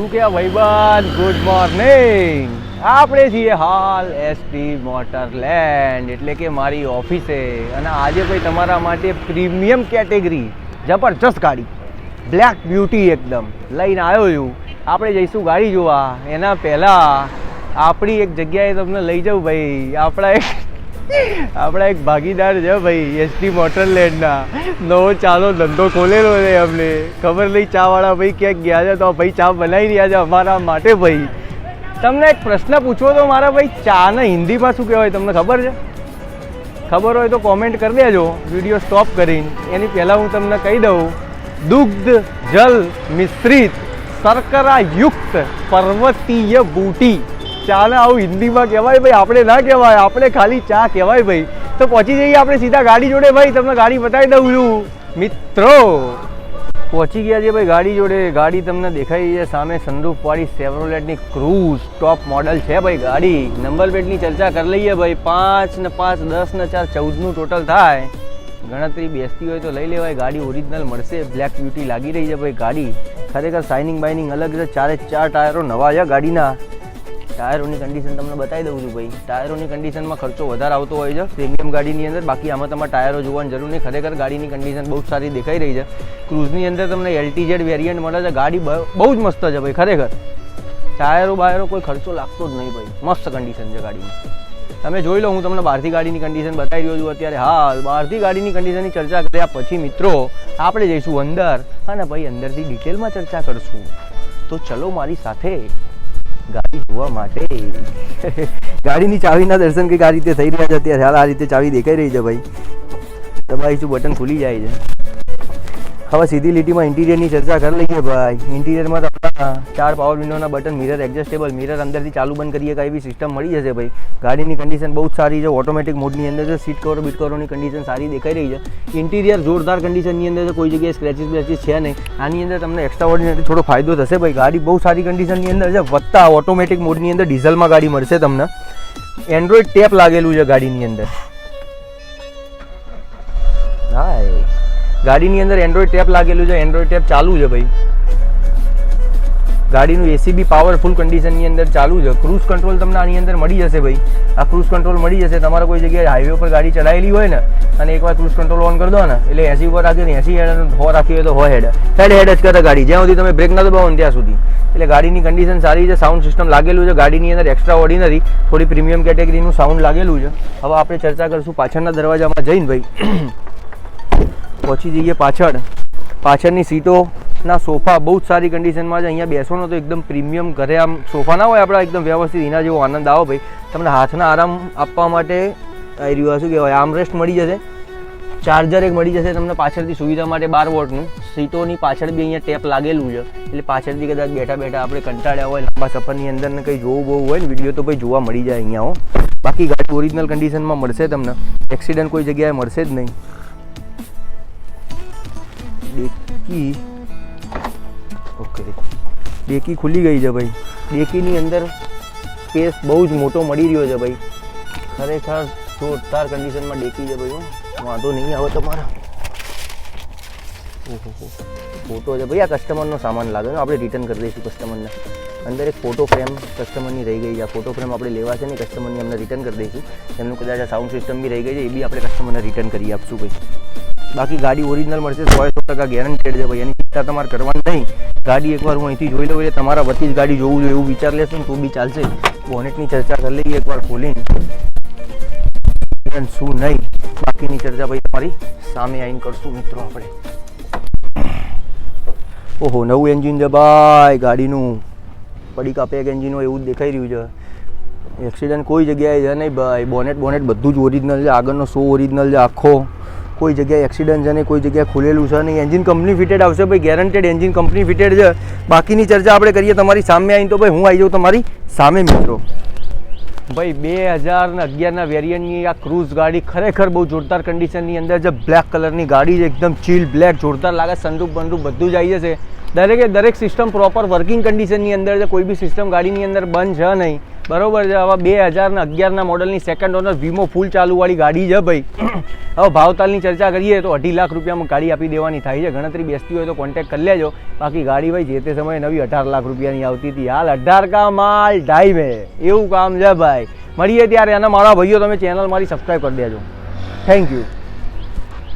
શું કે ભાઈબંધ ગુડ મોર્નિંગ આપણે છીએ હાલ એસટી મોટરલેન્ડ એટલે કે મારી ઓફિસે. અને આજે ભાઈ તમારા માટે પ્રીમિયમ કેટેગરી, જબરજસ્ત ગાડી. બ્લેક બ્યુટી એકદમ. લઈને આવ્યો છું. આપણે જઈશું ગાડી જોવા. એના પહેલાં આપણી એક જગ્યાએ તમને લઈ જાઉં ભાઈ. આપણા એક આપણા એક ભાગીદાર છે ભાઈ એસટી મોટરલેન્ડના નવો ચાલો, ધંધો ખોલેલો છે અમને. ખબર નહીં ચાવાળા ભાઈ ક્યાંક ગયા છે, તો ભાઈ ચા બનાવી રહ્યા છે અમારા માટે ભાઈ. તમને એક પ્રશ્ન પૂછવો તો મારા ભાઈ, ચાને હિન્દીમાં શું કહેવાય તમને ખબર છે? ખબર હોય તો કોમેન્ટ કરી દેજો. વીડિયો સ્ટોપ કરીને. એની પહેલાં હું તમને કહી દઉં. દુગ્ધ જલ મિશ્રિત શર્કરાયુક્ત પર્વતીય બૂટી. ચાને આવું હિન્દીમાં કહેવાય ભાઈ, આપણે ના કહેવાય, આપણે ખાલી ચા કહેવાય ભાઈ. તો પહોંચી જઈએ આપણે સીધા ગાડી જોડે ભાઈ, તમને ગાડી બતાવી દઉં છું. મિત્રો, પહોંચી ગયા છે ભાઈ ગાડી જોડે. ગાડી તમને દેખાઈ છે સામે સનરૂફવાળી સેવરોલેટની ક્રૂઝ ટોપ મોડલ છે ભાઈ ગાડી. નંબર પ્લેટની ચર્ચા કરી લઈએ ભાઈ. પાંચ ને પાંચ, દસ ને ચાર, ચૌદનું ટોટલ થાય. ગણતરી બેસતી હોય તો લઈ લેવાય. ગાડી ઓરિજિનલ મળશે. બ્લેક બ્યુટી લાગી રહી છે ભાઈ ગાડી. ખરેખર શાઇનિંગ બાઇનિંગ અલગ છે. ચારે ચાર ટાયરો નવા છે ગાડીના. ટાયરોની કન્ડિશન તમને બતાવી દઉં છું ભાઈ. ટાયરોની કન્ડિશનમાં ખર્ચો વધારે આવતો હોય છે. પ્રીમિયમ ગાડીની અંદર બાકી આમાં તમારે ટાયરો જોવાની જરૂર નહીં. ખરેખર ગાડીની કન્ડિશન બહુ સારી દેખાઈ રહી છે. ક્રૂઝની અંદર તમને એલટીઝેડ વેરિયન્ટ મળે છે. ગાડી બહુ જ મસ્ત છે ભાઈ, ખરેખર. ટાયરો બાયરો કોઈ ખર્ચો લાગતો જ નહીં ભાઈ. મસ્ત કન્ડિશન છે ગાડીની. તમે જોઈ લો, હું તમને બહારથી ગાડીની કન્ડિશન બતાવી રહ્યો છું અત્યારે. હાલ, બહારથી ગાડીની કન્ડિશનની ચર્ચા કર્યા પછી મિત્રો, આપણે જઈશું અંદર. અને ભાઈ અંદરથી ડિટેલમાં ચર્ચા કરશું. તો ચલો મારી સાથે ગાડી જોવા માટે. ગાડીની ચાવીના દર્શન કે આ રીતે થઈ રહ્યા છે. અત્યારે હાલ આ રીતે ચાવી દેખાઈ રહી છે ભાઈ. દબાવીશું બટન ખુલી જાય છે? હવે સીધી લીટીમાં ઇન્ટિરિયરની ચર્ચા કરી લઈએ ભાઈ. ઇન્ટિરિયરમાં તમને ચાર પાવર વિન્ડોના બટન મિરર એડજસ્ટેબલ મિરર અંદરથી ચાલુ બંધ કરીએ કાંઈ એવી સિસ્ટમ મળી જશે ભાઈ. ગાડીની કન્ડિશન બહુ જ સારી છે ઓટોમેટિક મોડની અંદર છે સીટ કવર બીટ કવરોની કન્ડિશન સારી દેખાઈ રહી છે. ઇન્ટિરિયર જોરદાર કન્ડિશનની અંદર કોઈ જગ્યાએ સ્ક્રેચિસ બ્રેચિસ છે નહીં. આની અંદર તમને એક્સ્ટ્રા ઓર્ડિનરી થોડો ફાયદો થશે ભાઈ. ગાડી બહુ સારી કન્ડિશનની અંદર છે વધતા ઓટોમેટિક મોડની અંદર ડીઝલમાં ગાડી મળશે તમને. એન્ડ્રોઈડ ટેપ લાગેલું છે ગાડીની અંદર. હા ગાડીની અંદર એન્ડ્રોઈડ ટેપ લાગેલું છે એન્ડ્રોઈડ ટેપ ચાલુ છે ભાઈ. ગાડીનું એસી બી પાવરફુલ કન્ડિશનની અંદર ચાલુ છે. ક્રૂઝ કંટ્રોલ તમને આની અંદર મળી જશે ભાઈ. આ ક્રૂઝ કંટ્રોલ મળી જશે. તમારે કોઈ જગ્યાએ હાઈવે પર ગાડી ચડાયેલી હોય ને, અને એકવાર ક્રૂઝ કંટ્રોલ ઓન કરી દો ને, એટલે એસી ઉપર રાખી ને, એસી હેડ હો રાખી હોય તો હો હેડ. હેડ હેડ જ કરે ગાડી. જ્યાં સુધી તમે બ્રેક ના દબાવો ત્યાં સુધી. એટલે ગાડીની કન્ડિશન સારી છે સાઉન્ડ સિસ્ટમ લાગેલું છે, ગાડીની અંદર એક્સ્ટ્રા ઓર્ડિનરી થોડી પ્રીમિયમ કેટેગરીનું સાઉન્ડ લાગેલું છે. હવે આપણે ચર્ચા કરીશું પાછળના દરવાજામાં જઈને ભાઈ. પહોંચી જઈએ પાછળ. પાછળની સીટોના સોફા બહુ જ સારી કન્ડિશનમાં છે. અહીંયા બેસવાનો તો એકદમ પ્રીમિયમ ઘરે આમ સોફા ના હોય આપણા એકદમ વ્યવસ્થિત. એના જેવો આનંદ આવો ભાઈ. તમને હાથના આરામ આપવા માટે આવી રહ્યું શું કહેવાય આમ રેસ્ટ મળી જશે. ચાર્જર એક મળી જશે તમને પાછળથી સુવિધા માટે બાર વોટનું સીટોની પાછળ બી અહીંયા ટેપ લાગેલું છે. એટલે પાછળથી કદાચ બેઠા બેઠા આપણે કંટાળ્યા હોય, લાંબા સફરની અંદર ને કંઈ જોવું બહુ હોય ને વીડિયો તો ભાઈ જોવા મળી જાય અહીંયા હો. બાકી ગાડી ઓરિજિનલ કન્ડિશનમાં મળશે તમને. એક્સિડન્ટ કોઈ જગ્યાએ મળશે જ નહીં. ડેકી ઓકે ડેકી ખુલી ગઈ છે ભાઈ. ડેકીની અંદર સ્પેસ બહુ જ મોટો મળી રહ્યો છે ભાઈ. ખરેખર જોરદાર કન્ડિશનમાં ડેકી છે ભાઈ. વાંધો નહીં આવે તમારા. ફોટો છે ભાઈ. આ કસ્ટમરનો સામાન લાગે આપણે રિટર્ન કરી દઈશું કસ્ટમરને અંદર એક ફોટો ફ્રેમ કસ્ટમરની રહી ગઈ છે. આ ફોટો ફ્રેમ આપણે લેવા છે ને કસ્ટમરની અમને રિટર્ન કરી દઈશું. એમનું કદાચ આ સાઉન્ડ સિસ્ટમ બી રહી ગઈ છે. એ બી આપણે કસ્ટમરને રિટર્ન કરી આપશું ભાઈ. બાકી ગાડી ઓરિજિનલ મળશે, સો સો ટકા ગેરંટેડ છે ભાઈ. એની ચિંતા તમારે કરવાની નહીં. ગાડી એકવાર હું અહીંથી જોઈ લઉં એટલે તમારા વતી જ ગાડી જોવું જોઈએ એવું વિચાર લેશો ને તો બી ચાલશે. બોનેટની ચર્ચા કરી લઈએ એકવાર ખોલીને. શું નહીં, બાકીની ચર્ચા ભાઈ તમારી સામે આવીને કરશું મિત્રો આપણે. ઓહો, નવું એન્જિન છે ભાઈ ગાડીનું. પડીકા પેક એન્જિન હોય એવું જ દેખાઈ રહ્યું છે. એક્સિડન્ટ કોઈ જગ્યાએ છે નહીં ભાઈ. બોનેટ બોનેટ બધું જ ઓરિજિનલ છે. આગળનો સો ઓરિજિનલ છે આખો. કોઈ જગ્યાએ એક્સિડન્ટ છે નહીં કોઈ જગ્યાએ ખુલેલું છે નહીં એન્જિન કંપની ફિટેડ આવશે ભાઈ ગેરંટેડ એન્જિન કંપની ફિટેડ છે. બાકીની ચર્ચા આપણે કરીએ તમારી સામે આવીને તો ભાઈ હું આવી જાઉં તમારી સામે, મિત્રો. ભાઈ, બે હજાર અગિયારના વેરિયન્ટની આ ક્રૂઝ ગાડી ખરેખર બહુ જોરદાર કન્ડિશનની અંદર છે. બ્લેક કલરની ગાડી છે, એકદમ ચીલ બ્લેક જોરદાર લાગે સનરૂપ બનરૂપ બધું જ આવી જશે. દરેકે દરેક સિસ્ટમ પ્રોપર વર્કિંગ કન્ડિશનની અંદર છે. કોઈ બી સિસ્ટમ ગાડીની અંદર બંધ છે નહીં. બરોબર છે, હવે બે હજાર ને અગિયારના મોડલની સેકન્ડ ઓનર વીમો ફૂલ ચાલુવાળી ગાડી છે ભાઈ. હવે ભાવતાલની ચર્ચા કરીએ તો અઢી લાખ રૂપિયામાં ગાડી આપી દેવાની થાય છે. ગણતરી બેસતી હોય તો કોન્ટેક્ટ કરી લેજો. બાકી ગાડી ભાઈ જે તે સમયે નવી અઢાર લાખ રૂપિયાની આવતી હતી. હાલ અઢાર કા માલ ઢાઈ એવું કામ છે ભાઈ. મળીએ ત્યારે અને મારા ભાઈઓ, તમે ચેનલ મારી સબસ્ક્રાઈબ કરી દેજો. Thank you